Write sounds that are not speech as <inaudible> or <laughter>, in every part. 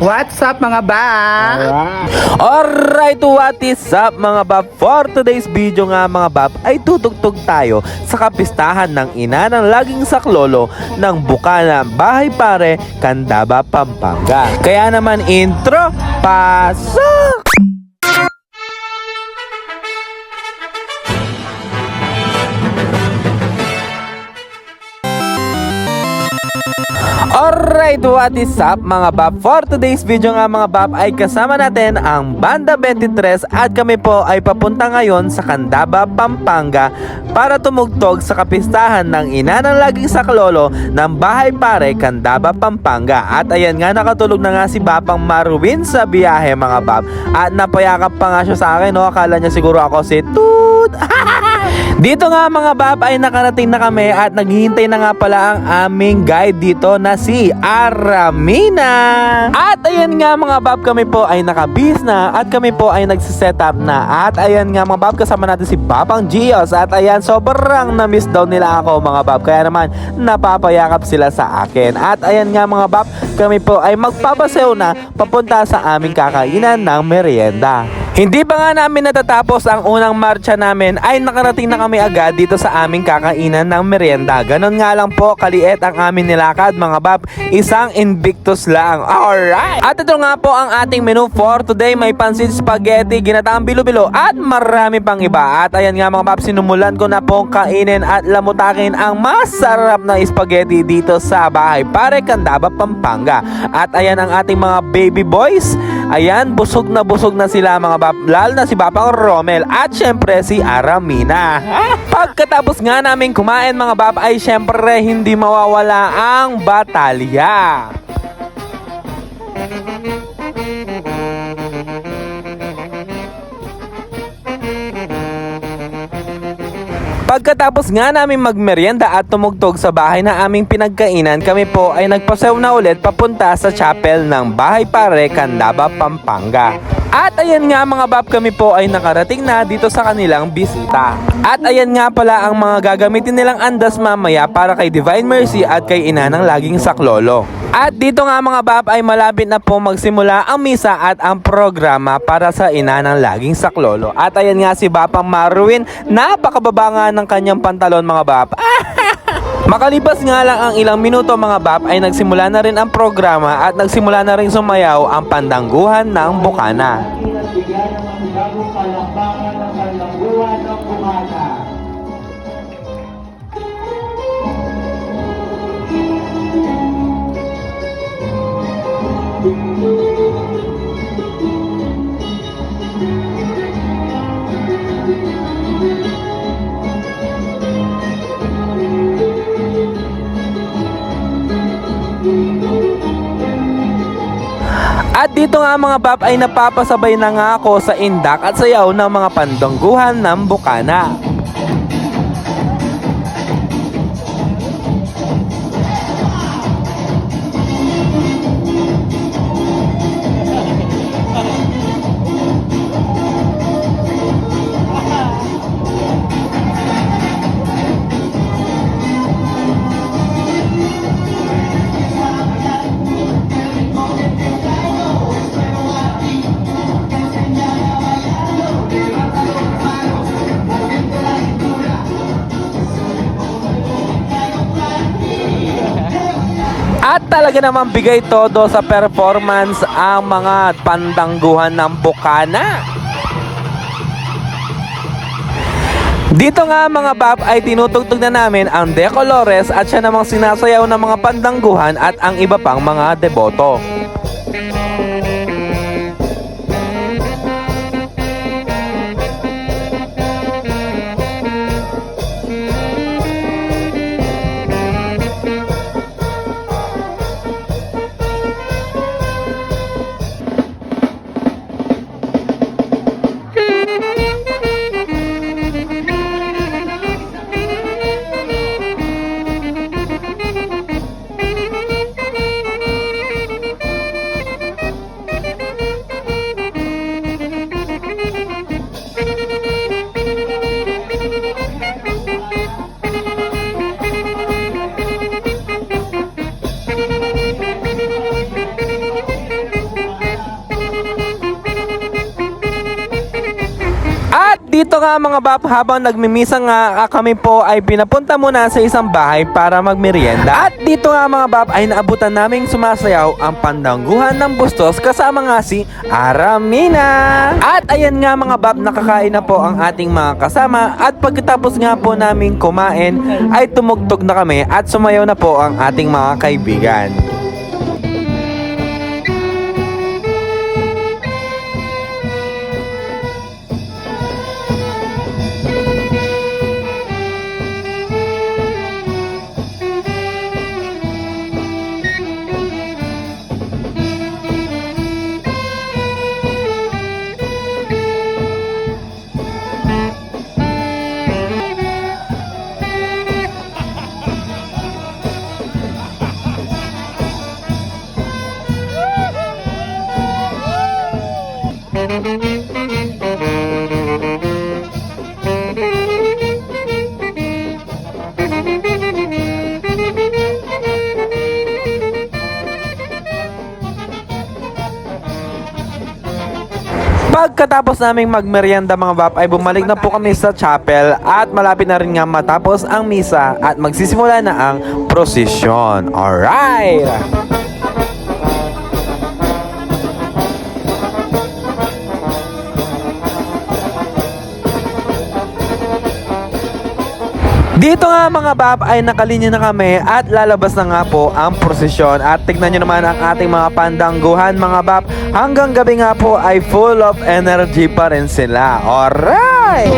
What's up mga ba? Alright, what is up mga bab? For today's video nga mga bab ay tutugtog tayo sa kapistahan ng ina ng laging saklolo ng Bukana Bahay Pare, Candaba, Pampanga. Kaya naman intro, pasok! Alright, what is up mga bab? For today's video nga mga bab ay kasama natin ang Banda 23 at kami po ay papunta ngayon sa Candaba, Pampanga para tumugtog sa kapistahan ng ina ng laging saklolo ng Bahay Pare, Candaba, Pampanga. At ayan nga nakatulog na nga si Babang Marwin sa biyahe mga bab at napayakap pa nga siya sa akin no? akala niya siguro ako si Toot. Dito nga mga bab ay nakarating na kami at naghihintay na nga pala ang aming guide dito na si Aramina. At ayan nga mga bab kami po ay nakabis na at kami po ay nagsiset up na. At ayan nga mga bab kasama natin si Babang Gios at ayan sobrang na-miss daw nila ako mga bab kaya naman napapayakap sila sa akin. At ayan nga mga bab kami po ay magpapasew na papunta sa aming kakainan ng merienda. Hindi pa nga namin natatapos ang unang marcha namin ay nakarating na kami agad dito sa aming kakainan ng merienda. Ganon nga lang po kaliit ang aming nilakad mga bab. Isang Invictus lang. Alright! At ito nga po ang ating menu for today. May pansit spaghetti, ginataang bilo-bilo at marami pang iba. At ayan nga mga bab, sinumulan ko na pong kainin at lamutakin ang masarap na spaghetti dito sa bahay. Pare Candaba, Pampanga. At ayan ang ating mga baby boys. Ayan, busog na busog na sila mga bab. Lalo na si Babang Romel at syempre si Aramina. Pagkatapos nga namin kumain mga bab ay syempre hindi mawawala ang batalya. Pagkatapos nga namin magmerienda at tumugtog sa bahay na aming pinagkainan, kami po ay nagpasaw na ulit papunta sa chapel ng Bahay Pare, Candaba, Pampanga. At ayan nga mga bab kami po ay nakarating na dito sa kanilang bisita. At ayan nga pala ang mga gagamitin nilang andas mamaya para kay Divine Mercy at kay ina ng laging saklolo. At dito nga mga bab ay malapit na po magsimula ang misa at ang programa para sa ina ng laging saklolo. At ayan nga si Bapang Marwin, napakababa nga ng kanyang pantalon mga bab. <laughs> Makalipas nga lang ang ilang minuto mga bab ay nagsimula na rin ang programa at nagsimula na rin sumayaw ang pandangguhan ng Bukana. Bigyan ng kalangguan ng Bukana. Dito nga mga bab ay napapasabay na nga ako sa indak at sayaw ng mga pandangguhan ng Bukana. Talaga naman bigay todo sa performance ang mga pandangguhan ng Bukana. Dito nga mga bab ay tinutugtog na namin ang De Colores at siya namang sinasayaw ng mga pandangguhan at ang iba pang mga deboto. Dito nga mga bap, habang nagmimisa nga ah, kami po ay pinapunta muna sa isang bahay para magmerienda. At dito nga mga bap ay naabutan naming sumasayaw ang pandangguhan ng bustos kasama nga si Aramina. At ayan nga mga bap, nakakain na po ang ating mga kasama at pagkatapos nga po naming kumain ay tumugtog na kami at sumayaw na po ang ating mga kaibigan. Pagkatapos naming magmerienda mga bap ay bumalik na po kami sa chapel at malapit na rin nga matapos ang misa at magsisimula na ang prosesyon. Alright! Dito nga mga bab ay nakalinya na kami at lalabas na nga po ang prosesyon at tignan nyo naman ang ating mga pandangguhan mga bab hanggang gabi nga po ay full of energy pa rin sila. Alright!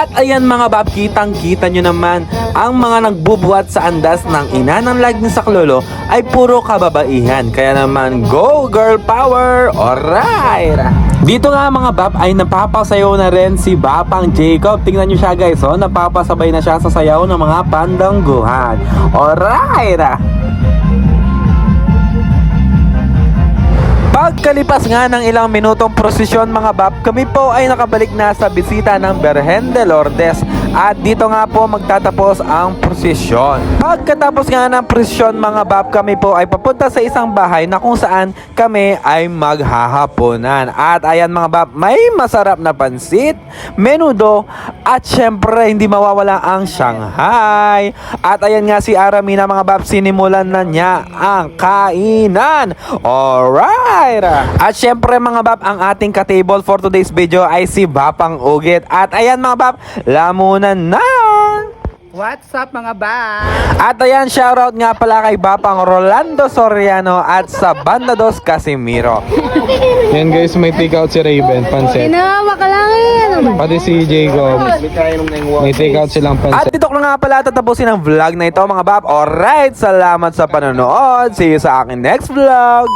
At ayan mga bab, kitang kita nyo naman ang mga nagbubuhat sa andas ng ina ng lag ni Saklolo ay puro kababaihan. Kaya naman, go girl power! Alright! Dito nga mga bab ay napapasayaw na rin si Bapang Jacob. Tingnan nyo siya guys, oh, napapasabay na siya sa sayaw ng mga pandangguhan. Alright! Pagkalipas nga ng ilang minutong prosesyon mga bab, kami po ay nakabalik na sa bisita ng Berhen de Lourdes. At dito nga po magtatapos ang prosesyon. Pagkatapos nga ng prosesyon mga bab, kami po ay papunta sa isang bahay na kung saan kami ay maghahaponan. At ayan mga bab, may masarap na pansit, menudo, at syempre hindi mawawala ang Shanghai. At ayan nga si Aramina mga bab, sinimulan na niya ang kainan. Alright! At syempre mga bab, ang ating ka-table for today's video ay si Bapang Ugit. At ayan mga bab, lamunan na! What's up mga ba? At ayan, shoutout nga pala kay Bapang Rolando Soriano at sa Banda Dos Casimiro. Yan guys, may take out si Raven, pansit. Tinawa ka lang eh. Pati si Jacob. May take out silang At pansit. dito ko na nga pala tatapusin ang vlog na ito mga bab. Alright, salamat sa panonood. See you sa akin next vlog.